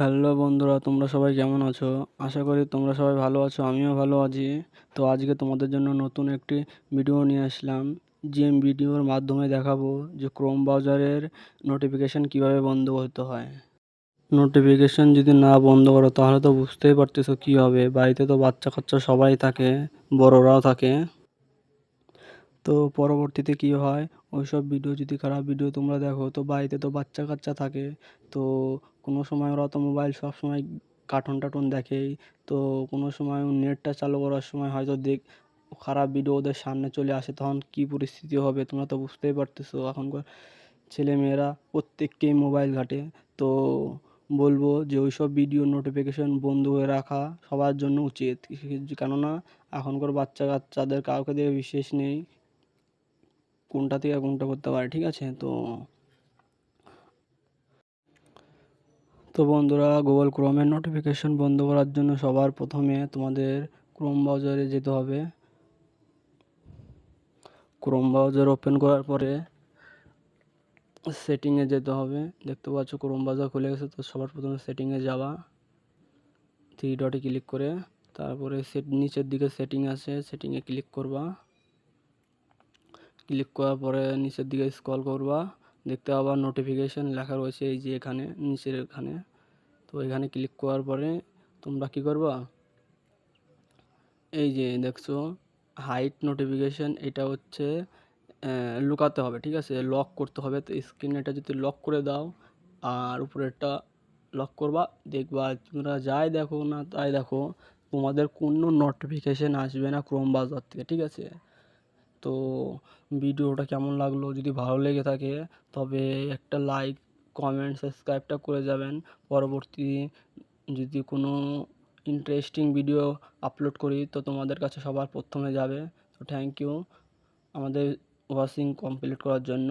Hello বন্ধুরা, তোমরা সবাই কেমন আছো? আশা করি তোমরা সবাই ভালো আছো, আমিও ভালো আছি। তো আজকে তোমাদের জন্য নতুন একটি ভিডিও নিয়ে আসলাম, যে ভিডিওর মাধ্যমে দেখাবো যে ক্রোম ব্রাউজারের নোটিফিকেশান কীভাবে বন্ধ করতে হয়। নোটিফিকেশান যদি না বন্ধ করো, তাহলে তো বুঝতেই পারতেছো কী হবে। বাড়িতে তো বাচ্চা কাচ্চা সবাই থাকে, বড়রাও থাকে। তো পরবর্তীতে কী হয়? ওইসব ভিডিও যদি খারাপ ভিডিও তোমরা দেখো, তো বাড়িতে তো বাচ্চা কাচ্চা থাকে। তো কোনো সময় ওরা তো মোবাইল সব সময় কার্টুন টার্টুন দেখেই, তো কোনো সময় নেটটা চালু করার সময় হয়তো দেখ, খারাপ ভিডিও ওদের সামনে চলে আসে, তখন কী পরিস্থিতি হবে তোমরা তো বুঝতেই পারতেছো, এখনকার ছেলেমেয়েরা প্রত্যেককেই মোবাইল ঘাঁটে, তো বলব যে ওইসব ভিডিও নোটিফিকেশন বন্ধ করে রাখা সবার জন্য উচিত, কেননা এখনকার বাচ্চা কাচ্চাদের কাউকে দিয়ে বিশেষ নেই, কোনটা থেকে কোনটা করতে পারে, ঠিক আছে? তো তো বন্ধুরা গুগল ক্রোমের নোটিফিকেশন বন্ধ করার জন্য সবার প্রথমে তোমাদের ক্রোম ব্রাউজারে যেতে হবে। ক্রোম ব্রাউজার ওপেন করার পরে সেটিংয়ে যেতে হবে। দেখতে পাচ্ছ ক্রোম ব্রাউজার খুলে গেছে, তো সবার প্রথমে সেটিংয়ে যাওয়া। থ্রি ডটে ক্লিক করে তারপরে সেট নিচের দিকে সেটিং আছে সেটিংয়ে ক্লিক করবা। ক্লিক করার পরে নিচের দিকে স্ক্রল করবা। দেখতে পাবা নোটিফিকেশান লেখা রয়েছে এই যে এখানে, নিচের এখানে। তো এখানে ক্লিক করার পরে তোমরা কী করবা? এই যে দেখছ হাইট নোটিফিকেশান এটা হচ্ছে লুকাতে হবে, ঠিক আছে? লক করতে হবে। তো স্ক্রিনে এটা যদি লক করে দাও, আর উপরেরটা লক করবা, দেখবা তোমরা যাই দেখো না তাই দেখো, তোমাদের কোনো নোটিফিকেশান আসবে না ক্রোম ব্রাউজার থেকে, ঠিক আছে? তো ভিডিওটা কেমন লাগল? যদি ভালো লেগে থাকে, তবে একটা লাইক কমেন্ট সাবস্ক্রাইবটা করে যাবেন। পরবর্তী যদি কোনো ইন্টারেস্টিং ভিডিও আপলোড করি, তো তোমাদের কাছে সবার প্রথমে যাবে। তো থ্যাংক ইউ আমাদের ওয়াশিং কমপ্লিট করার জন্য।